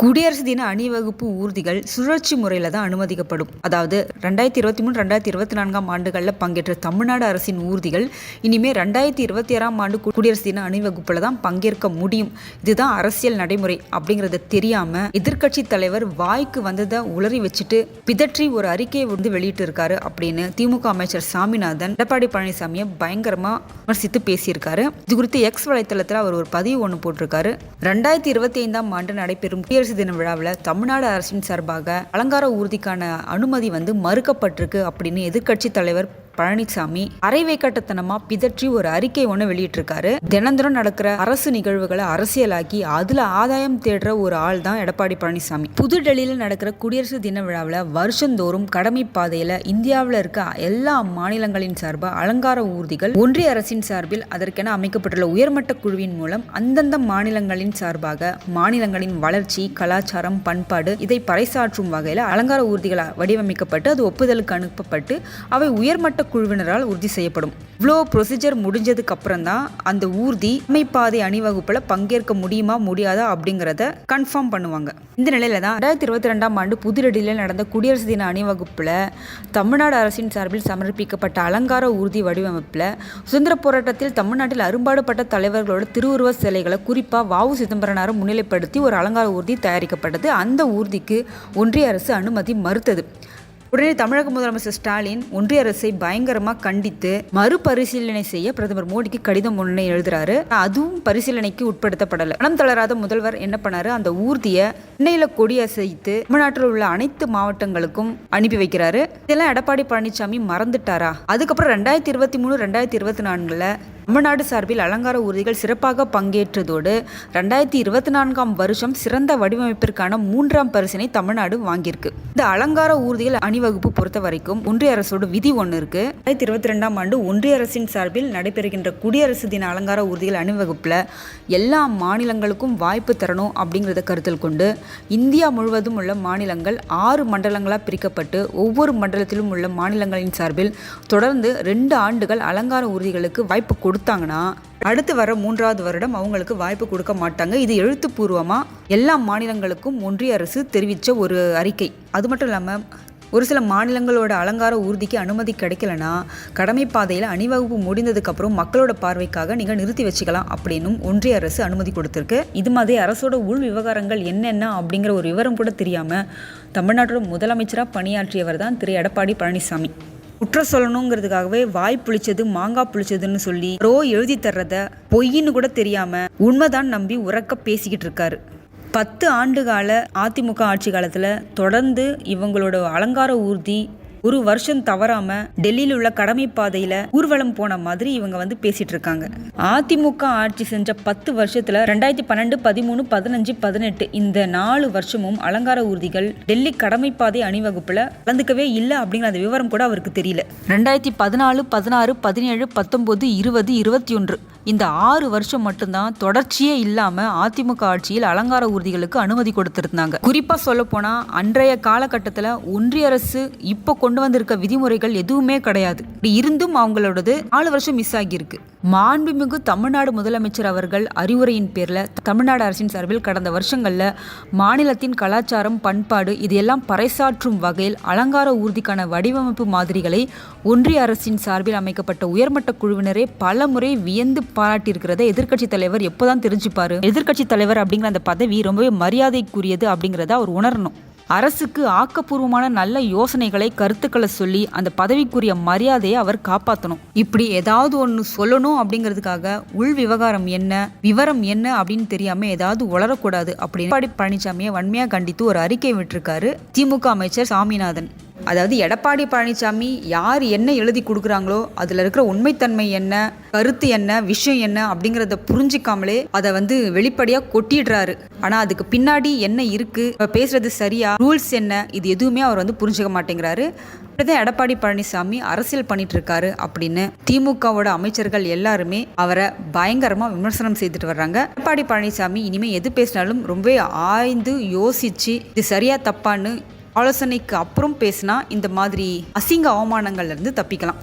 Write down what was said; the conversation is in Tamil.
குடியரசு தின அணிவகுப்பு ஊர்திகள் சுழற்சி முறையில் தான் அனுமதிக்கப்படும். அதாவது ரெண்டாயிரத்தி இருபத்தி மூணு ரெண்டாயிரத்தி இருபத்தி நான்காம் ஆண்டுகளில் பங்கேற்ற தமிழ்நாடு அரசின் ஊர்திகள் இனிமேல் ரெண்டாயிரத்தி இருபத்தி ஆறாம் ஆண்டு குடியரசு தின அணிவகுப்பில் தான் பங்கேற்க முடியும். இதுதான் அரசியல் நடைமுறை அப்படிங்கிறத தெரியாம எதிர்க்கட்சி தலைவர் வாய்க்கு வந்ததை உளறி வச்சுட்டு பிதற்றி ஒரு அறிக்கையை வந்து வெளியிட்டு இருக்காரு அப்படின்னு திமுக அமைச்சர் சாமிநாதன் எடப்பாடி பழனிசாமியை பயங்கரமா விமர்சித்து பேசியிருக்காரு. இது குறித்து எக்ஸ் வலைத்தளத்தில் அவர் ஒரு பதிவு ஒன்று போட்டிருக்காரு. ரெண்டாயிரத்தி இருபத்தி ஐந்தாம் ஆண்டு நடைபெறும் குடியரசு தின விழாவில் தமிழ்நாடு அரசின் சார்பாக அலங்கார ஊர்திக்கான அனுமதி வந்து மறுக்கப்பட்டிருக்கு அப்படின்னு எதிர்க்கட்சி தலைவர் பழனிசாமி அரைவேக்கட்டத்தனமா பிதற்றி ஒரு அறிக்கை ஒன்று வெளியிட்டிருக்காரு. தினந்தரம் நடக்கிற அரசு நிகழ்வுகளை அரசியலாக்கி அதுல ஆதாயம் தேடுற ஒரு ஆள் தான் எடப்பாடி பழனிசாமி புதுடெல்லியில் நடக்கிற குடியரசு தின விழாவில் வருஷந்தோறும் கடமை பாதையில இந்தியாவில் இருக்க எல்லா மாநிலங்களின் சார்பாக அலங்கார ஊர்திகள் ஒன்றிய அரசின் சார்பில் அதற்கென அமைக்கப்பட்டுள்ள உயர்மட்ட குழுவின் மூலம் அந்தந்த மாநிலங்களின் சார்பாக மாநிலங்களின் வளர்ச்சி கலாச்சாரம் பண்பாடு இதை பறைசாற்றும் வகையில் அலங்கார ஊர்திகள் வடிவமைக்கப்பட்டு அது ஒப்புதலுக்கு அனுப்பப்பட்டு அவை உயர்மட்ட குழுவினரால் உறுதி செய்யப்படும். இவ்வளோ ப்ரொசீஜர் முடிஞ்சதுக்கு அப்புறம் தான் அந்த ஊர்தி அமைப்பாதை அணிவகுப்பில் பங்கேற்க முடியுமா முடியாதா அப்படிங்கிறத கன்ஃபார்ம் பண்ணுவாங்க. இந்த நிலையில தான் ரெண்டாயிரத்தி இருபத்தி ரெண்டாம் ஆண்டு புதுடெல்லியில் நடந்த குடியரசு தின அணிவகுப்பில் தமிழ்நாடு அரசின் சார்பில் சமர்ப்பிக்கப்பட்ட அலங்கார ஊர்தி வடிவமைப்பில் சுதந்திர போராட்டத்தில் தமிழ்நாட்டில் அரும்பாடுபட்ட தலைவர்களோட திருவுருவ சிலைகளை குறிப்பாக வாவு சிதம்பரனாரை முன்னிலைப்படுத்தி ஒரு அலங்கார ஊர்தி தயாரிக்கப்பட்டது. அந்த ஊர்திக்கு ஒன்றிய அரசு அனுமதி மறுத்தது. உடனே தமிழக முதலமைச்சர் ஸ்டாலின் ஒன்றிய அரசை பயங்கரமாக கண்டித்து மறுபரிசீலனை செய்ய பிரதமர் மோடிக்கு கடிதம் ஒன்று எழுதுறாரு. அதுவும் பரிசீலனைக்கு உட்படுத்தப்படலை. மனம் தளராத முதல்வர் என்ன பண்ணாரு? அந்த ஊர்தியை சென்னையில் கொடியசைத்து தமிழ்நாட்டில் உள்ள அனைத்து மாவட்டங்களுக்கும் அனுப்பி வைக்கிறாரு. இதெல்லாம் எடப்பாடி பழனிசாமி மறந்துட்டாரா? அதுக்கப்புறம் ரெண்டாயிரத்தி இருபத்தி மூணு ரெண்டாயிரத்தி இருபத்தி நான்குல தமிழ்நாடு சார்பில் அலங்கார ஊர்திகள் சிறப்பாக பங்கேற்றதோடு ரெண்டாயிரத்தி இருபத்தி நான்காம் வருஷம் சிறந்த வடிவமைப்பிற்கான மூன்றாம் பரிசினை தமிழ்நாடு வாங்கியிருக்கு. இந்த அலங்கார ஊர்திகள் அணிவகுப்பு பொறுத்த வரைக்கும் ஒன்றிய அரசோட விதி ஒன்று இருக்கு. ரெண்டாயிரத்தி இருபத்தி ரெண்டாம் ஆண்டு ஒன்றிய அரசின் சார்பில் நடைபெறுகின்ற குடியரசு தின அலங்கார ஊர்திகள் அணிவகுப்பில் எல்லா மாநிலங்களுக்கும் வாய்ப்பு தரணும் அப்படிங்கிறத கருத்தில் கொண்டு இந்தியா முழுவதும் உள்ள மாநிலங்கள் ஆறு மண்டலங்களாக பிரிக்கப்பட்டு ஒவ்வொரு மண்டலத்திலும் உள்ள மாநிலங்களின் சார்பில் தொடர்ந்து ரெண்டு ஆண்டுகள் அலங்கார ஊர்திகளுக்கு வாய்ப்பு கொடு கொடுத்தாங்கன்னா அடுத்து வர மூன்றாவது வருடம் அவங்களுக்கு வாய்ப்பு கொடுக்க மாட்டாங்க. இது எழுத்துப்பூர்வமாக எல்லா மாநிலங்களுக்கும் ஒன்றிய அரசு தெரிவித்த ஒரு அறிக்கை. அது மட்டும் இல்லாமல் ஒரு சில மாநிலங்களோட அலங்கார ஊர்திக்கு அனுமதி கிடைக்கலனா கடமை பாதையில் அணிவகுப்பு முடிந்ததுக்கப்புறம் மக்களோட பார்வைக்காக நீங்கள் நிறுத்தி வச்சுக்கலாம் அப்படின்னும் ஒன்றிய அரசு அனுமதி கொடுத்துருக்கு. இது மாதிரி அரசோட உள் விவகாரங்கள் என்னென்ன அப்படிங்கிற ஒரு விவரம் கூட தெரியாமல் தமிழ்நாட்டோட முதலமைச்சராக பணியாற்றியவர் தான் திரு. எடப்பாடி பழனிசாமி. குற்றம் சொல்லணுங்கிறதுக்காகவே வாய் புளிச்சது மாங்காய் புளிச்சதுன்னு சொல்லி ரோ எழுதி தர்றத பொய்ன்னு கூட தெரியாம உண்மைதான் நம்பி உறக்க பேசிக்கிட்டு இருக்காரு. பத்து ஆண்டு கால அதிமுக ஆட்சி காலத்தில் தொடர்ந்து இவங்களோட அலங்கார ஊர்தி ஒரு வருஷம் தவறாம டெல்லியில் உள்ள கடமை பாதையில ஊர்வலம் போன மாதிரி இவங்க வந்து பேசிட்டு இருக்காங்க. அதிமுக ஆட்சி செஞ்ச பத்து வருஷத்துல ரெண்டாயிரத்தி பன்னெண்டு பதிமூணு பதினஞ்சு பதினெட்டு இந்த நாலு வருஷமும் அலங்கார ஊர்திகள் டெல்லி கடமை பாதை அணிவகுப்புல கலந்துக்கவே இல்லை அப்படிங்கிற அந்த விவரம் கூட அவருக்கு தெரியல. ரெண்டாயிரத்தி பதினாலு பதினாறு பதினேழு பத்தொன்பது இருபது இருபத்தி ஒன்று இந்த ஆறு வருஷம் மட்டும்தான் தொடர்ச்சியே இல்லாம அதிமுக ஆட்சியில் அலங்கார ஊர்திகளுக்கு அனுமதி கொடுத்திருந்தாங்க. குறிப்பா சொல்ல போனா அன்றைய காலகட்டத்தில் ஒன்றிய அரசு இப்போ கொண்டு வந்திருக்க விதிமுறைகள் எதுவுமே கிடையாது. இப்படி இருந்தும் அவங்களோடது நாலு வருஷம் மிஸ் ஆகியிருக்கு. மாண்புமிகு தமிழ்நாடு முதலமைச்சர் அவர்கள் அறிவுரையின் பேரில் தமிழ்நாடு அரசின் சார்பில் கடந்த வருஷங்களில் மாநிலத்தின் கலாச்சாரம் பண்பாடு இதையெல்லாம் பறைசாற்றும் வகையில் அலங்கார ஊர்திக்கான வடிவமைப்பு மாதிரிகளை ஒன்றிய அரசின் சார்பில் அமைக்கப்பட்ட உயர்மட்ட குழுவினரே பல முறை வியந்து பாராட்டியிருக்கிறத எதிர்க்கட்சி தலைவர் எப்போதான் தெரிஞ்சுப்பாரு? எதிர்க்கட்சி தலைவர் அப்படிங்கிற அந்த பதவி ரொம்பவே மரியாதைக்குரியது அப்படிங்கிறத அவர் உணரணும். அரசுக்கு ஆக்கப்பூர்வமான நல்ல யோசனைகளை கருத்துக்களை சொல்லி அந்த பதவிக்குரிய மரியாதையை அவர் காப்பாற்றணும் இப்படி ஏதாவது ஒன்று சொல்லணும் அப்படிங்கிறதுக்காக உள் விவகாரம் என்ன விவரம் என்ன அப்படின்னு தெரியாம ஏதாவது உளரக்கூடாது அப்படின்னு பழனிசாமியை வன்மையாக கண்டித்து ஒரு அறிக்கை விட்டிருக்காரு திமுக அமைச்சர் சாமிநாதன். அதாவது எடப்பாடி பழனிசாமி யார் என்ன எழுதி கொடுக்குறாங்களோ அதில் இருக்கிற உண்மைத்தன்மை என்ன கருத்து என்ன விஷயம் என்ன அப்படிங்கிறத புரிஞ்சிக்காமலே அதை வந்து வெளிப்படையாக கொட்டிடுறாரு. ஆனால் அதுக்கு பின்னாடி என்ன இருக்குது இப்போ பேசுறது சரியா ரூல்ஸ் என்ன இது எதுவுமே அவர் வந்து புரிஞ்சுக்க மாட்டேங்கிறாரு. இப்படிதான் எடப்பாடி பழனிசாமி அரசியல் பண்ணிட்டு இருக்காரு அப்படின்னு திமுகவோட அமைச்சர்கள் எல்லாருமே அவரை பயங்கரமாக விமர்சனம் செய்துட்டு வர்றாங்க. எடப்பாடி பழனிசாமி இனிமேல் எது பேசினாலும் ரொம்பவே ஆய்ந்து யோசிச்சு இது சரியா தப்பான்னு ஆலோசனைக்கு அப்புறம் பேசினா இந்த மாதிரி அசிங்க அவமானங்கள்லேருந்து தப்பிக்கலாம்.